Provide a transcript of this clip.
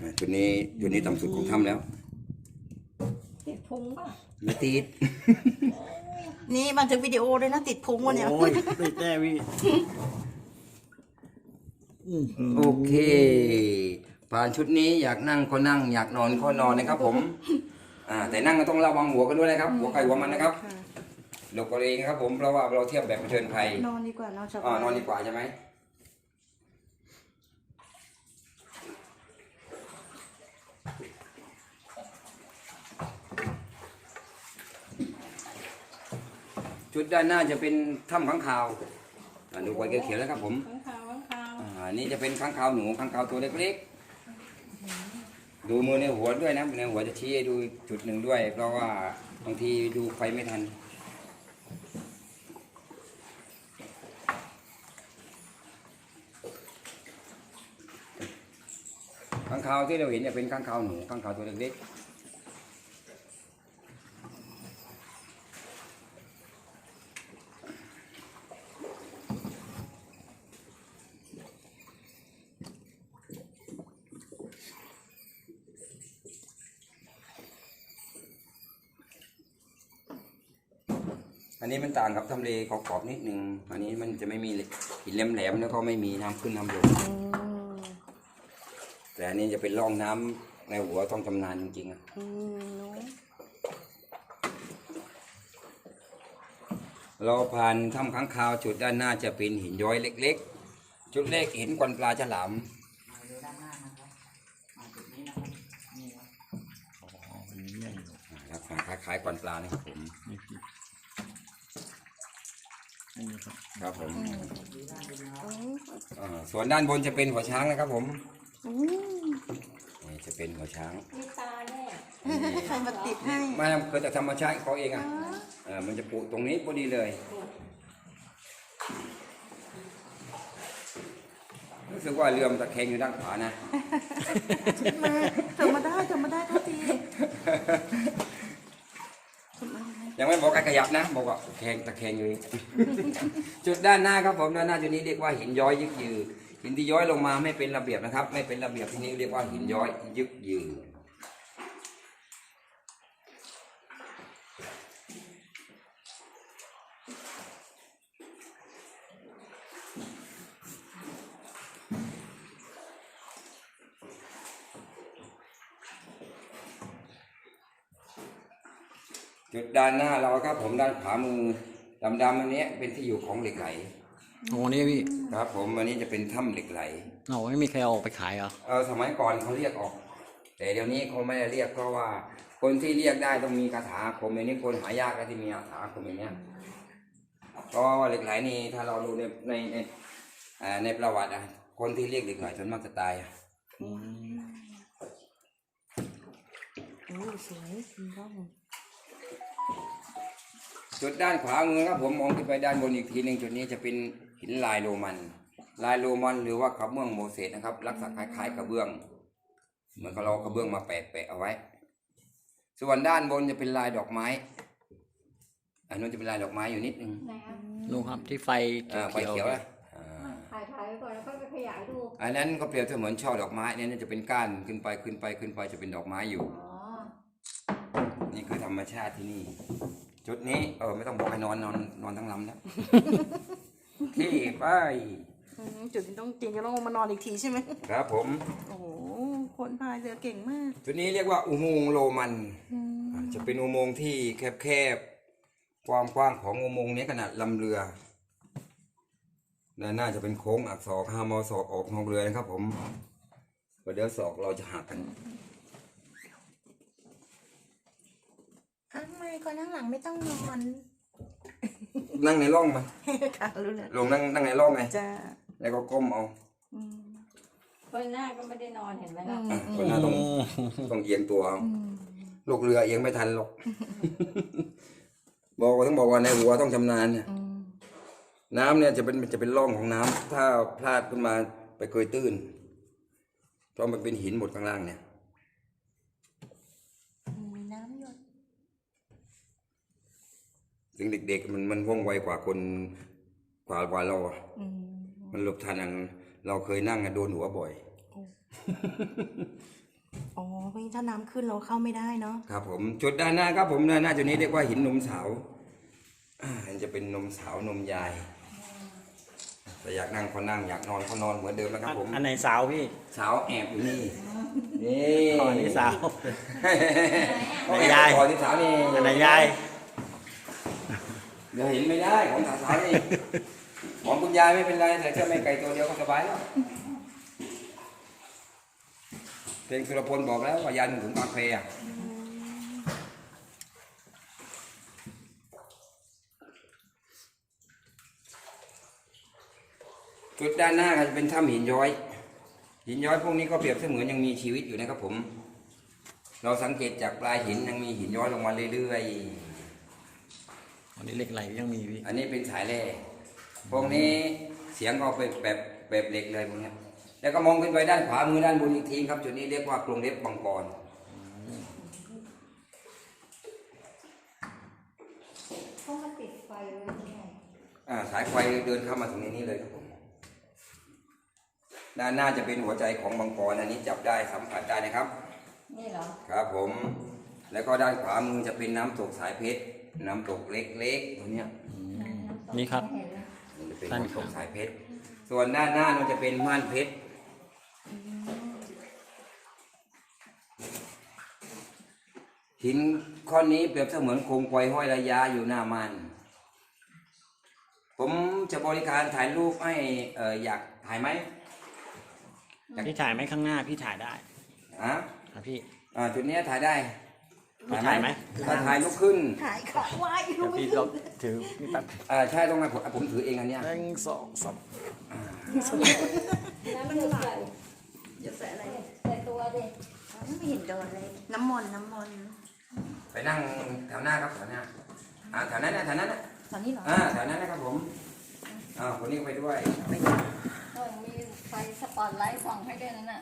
อ่าจุดนี้จุดนี้ต่ำสุดของถ้ำแล้วติดพุงป่ะไม่ติดนี่บันทึกวิดีโอด้วยนะติดพุงวะเนี่ยโอ้ยติดแน่พี่อื้อหือโอเค ผ่านชุดนี้อยากนั่งก็นั่ง อยากนอนก็นอนนะครับ ผม อ่า แต่นั่งก็ต้องระวังหัวกันด้วยนะครับ หัวไก่หัวมันนะครับค่ะหลบกันเองครับ ผมเพราะว่าเราเทียบแบบเผชิญภัยนอนดีกว่านอนสบาอ่ายนอนดีกว่าใช่ไหม ชุดด้านหน้าจะเป็นถ้ำข้างคาวอ่าดูไว้เขียวๆแล้วครับผมข้างขาวข้างขาวอ่านี่จะเป็นข้างคาวหนูข้างคาวตัวเล็กๆ ดูมือในหัวด้วยนะในหัวจะชี้ให้ดูจุดหนึ่งด้วย เพราะว่าบางทีดูไฟไม่ทันข้างคาวที่เราเห็นเนี่ยเป็นข้างคาวหนูข้างคาวตัวเล็กๆ อันนี้มันต่างกับทำเลขอบๆนิดนึง อันนี้มันจะไม่มีหินแหลมๆแล้วก็ไม่มีน้ำขึ้นน้ำลงอืมแต่อันนี้จะเป็นร่องน้ำในหัวต้องชำนาญจริงๆอะอืมหนูเราผ่านถ้ำค้างคาวจุดด้านหน้าจะเป็นหินย้อยเล็ก ๆ จุดเล็กหินกวนปลาฉลามอ๋ออันนี้ใหญ่อยู่ลักษณะคล้ายๆกวนปลานะครับผม นี่พี่อันนี้ครับครับผมอืมอ่าส่วนด้านบนจะเป็นหัวช้างนะครับผมอืมนี่จะเป็นหัวช้างมีตาแน่ใครมาติดให้ไมันเกิดจากธรรมชาติเขาเองอะเออมันจะปลูกตรงนี้พอดีเลยรู้สึกว่าเรือมันตะแคงอยู่ด้านขวานะมาเถิดมาได้เถิดมาได้เท่าทีเถิดมาได้ ยังไม่บอกการขยับนะ บอกว่าแขงตะแคงอยู่จุดด้านหน้าครับผมด้านหน้าจุดนี้เรียกว่าหินย้อยยึกยือหินที่ย้อยลงมาไม่เป็นระเบียบนะครับ ไม่เป็นระเบียบที่นี้เรียกว่าหินย้อยยึกยือ จุดด้านหน้าเราครับผมด้านขวามือดำๆอันเนี้ยเป็นที่อยู่ของเหล็กไหลโอ้นี่พี่ครับ ผมอันนี้จะเป็นถ้ำเหล็กไหลโอ้ไม่มีใครเอาออกไปขายเหรอเออสมัยก่อนเขาเรียกออก แต่เดี๋ยวนี้เขาไม่ได้เรียกเพราะว่า คนที่เรียกได้ต้องมีคาถาอาคมในนี้คนหายากแล้วที่มีคาถาอาคมอย่างเนี้ยก็เหล็กไหลนี่ถ้าเราดูในในในอ่าในประวัติอะคนที่เรียกเหล็กไหลส่วนมากจะตายอะอืมโอ้สวยสีร่อง จุดด้านขวามือครับผมมองขึ้นไปด้านบนอีกทีหนึ่งจุดนี้จะเป็นหินลายโรมัน ลายโรมันหรือว่ากระเบื้องโมเสสนะครับลักษณะคล้ายๆกระเบื้อง เหมือนกับเรากระเบื้องมาแปะแปะเอาไว้ ส่วนด้านบนจะเป็นลายดอกไม้อันนู้นจะเป็นลายดอกไม้อยู่นิดนึงไหนอะลุงครับที่ไฟอ่าไฟเขียวเขียวๆนะอ่าถ่ายถ่ายไว้ก่อนแล้วก็ไปขยายดู อันนั้นก็เปรียบเสมือนช่อดอกไม้เนี่ยจะเป็นก้านขึ้นไปขึ้นไปขึ้นไปจะเป็นดอกไม้อยู่ อ๋อ นี่คือธรรมชาติที่นี่ จุดนี้เออไม่ต้องบอกให้นอนนอนนอนทั้งลำแล้ว ที่ไปอืมจุดนี้ต้องจริงจะต้องลงมานอนอีกทีใช่ไหมครับผม โอ้โหคนพายเรือเก่งมากจุดนี้เรียกว่าอุโมงค์โรมันอืมอ่าจะเป็นอุโมงค์ที่แคบๆ ความกว้างของอุโมงค์นี้ขนาดลำเรือด้านหน้าจะเป็นโค้งอักษรห้ามเอาศอกออกนอกเรือนะครับผมเดี๋ยวศอกเราจะหักกัน อ้าวไม่ คนนั่งหลังไม่ต้องนอนนั่งในร่องมาค่ะรู้แล้วลงนั่งนั่งในร่องไงจ้าแล้วก็ก้มเอาอืมคนหน้าก็ไม่ได้นอนเห็นไหมล่ะอะคนหน้าต้องต้องเอียงตัวเอาลูกเรือเอียงไม่ทันหรอก บอกว่าต้องบอกว่าในหัวต้องชำนาญเนี่ยอืมน้ำเนี่ยจะเป็นจะเป็นร่องของน้ำถ้าพลาดขึ้นมาไปเกยตื้นเพราะมันเป็นหินหมดข้างล่างเนี่ย มีน้ำหยด ถึงเด็กๆมันมันว่องไวกว่าคนกว่ากว่าเราอะอืมมันหลบทันอันเราเคยนั่งอะโดนหัวบ่อยพี่ถ้าน้ำขึ้นเราเข้าไม่ได้เนาะครับผมจุดด้านหน้าครับผมด้านหน้าจุดนี้เรียกว่าหินนมสาวอ่ามันจะเป็นนมสาวนมยายแต่อยากนั่งก็นั่งอยากนอนก็นอนเหมือนเดิมแล้วครับผม อันไหนสาวพี่สาวแอบอยู่นี่ นี่อ๋อนี่สาวเขาไหนแอบยายก่อนที่สาวนี่อันไหนยาย เดี๋ยวเห็นไม่ได้ของสาวสาวนี่ของคุณยายไม่เป็นไรแต่แค่ไม่ไก่ตัวเดียวก็สบายแล้วเพลงสุรพลบอกแล้วว่ายันถึงบางเพลอะจุดด้านหน้าก็จะเป็นถ้ำหินย้อย หินย้อยพวกนี้ก็เปรียบเสมือนยังมีชีวิตอยู่นะครับผม เราสังเกตจากปลายหินยังมีหินย้อยลงมาเรื่อยๆ อันนี้เหล็กไหลยังมีพี่อันนี้เป็นสายแร่พวกนี้เสียงก็เป็นแบบแบบเหล็กเลยพวกเนี้ยแล้วก็มองขึ้นไปด้านขวามือด้านบนอีกทีครับ จุดนี้เรียกว่ากรงเล็บมังกรเขามาติดไฟไว้ที่ไหนอ่าสายไฟเดินเข้ามาตรงนี้นี่เลยครับผมด้านหน้าจะเป็นหัวใจของมังกรอันนี้จับได้สัมผัสได้นะครับ นี่เหรอ ครับผม แล้วก็ด้านขวามือจะเป็นน้ำตกสายเพชร น้ำตกเล็กๆตรงเนี้ยนี่ครับไม่เห็นเลยมันจะเป็นด้านน้ำตขวา กสายเพชร ส่วนด้านหน้ามันจะเป็นม่านเพชร หินข้อนี้เปรียบเสมือนโคมไฟห้อยระยะอยู่หน้ามัน ผมจะบริการถ่ายรูปให้เอออยากถ่ายไหมพี่ถ่ายไหมข้างหน้าพี่ถ่ายได้อะอะพี่ อ่าจุดเนี้ยถ่ายได้ พี่ถ่ายไหมถ้าถ่ายลุกขึ้นหายขาไว้เดี๋ยวพี่ลองถือพี่แป๊บอ่าใช่ตรงนั้นผมผมถือเองอันเนี้ยหนึ่งสองสามน้ำมันไหลจะใส่อะไรใส่ตัวดิไม่เห็นโดนเลย น้ำมนต์น้ำมนต์ไปนั่งแถวหน้าครับแถวหน้าอ่าแถวนั้นนะแถวนั้นนะตอนนี้เหรออ่าแถวนั้นนะครับผมอ่าคนนี้ก็ไปด้วยต้องมีไฟสปอตไลท์ส่องให้ด้วยนั่นน่ะ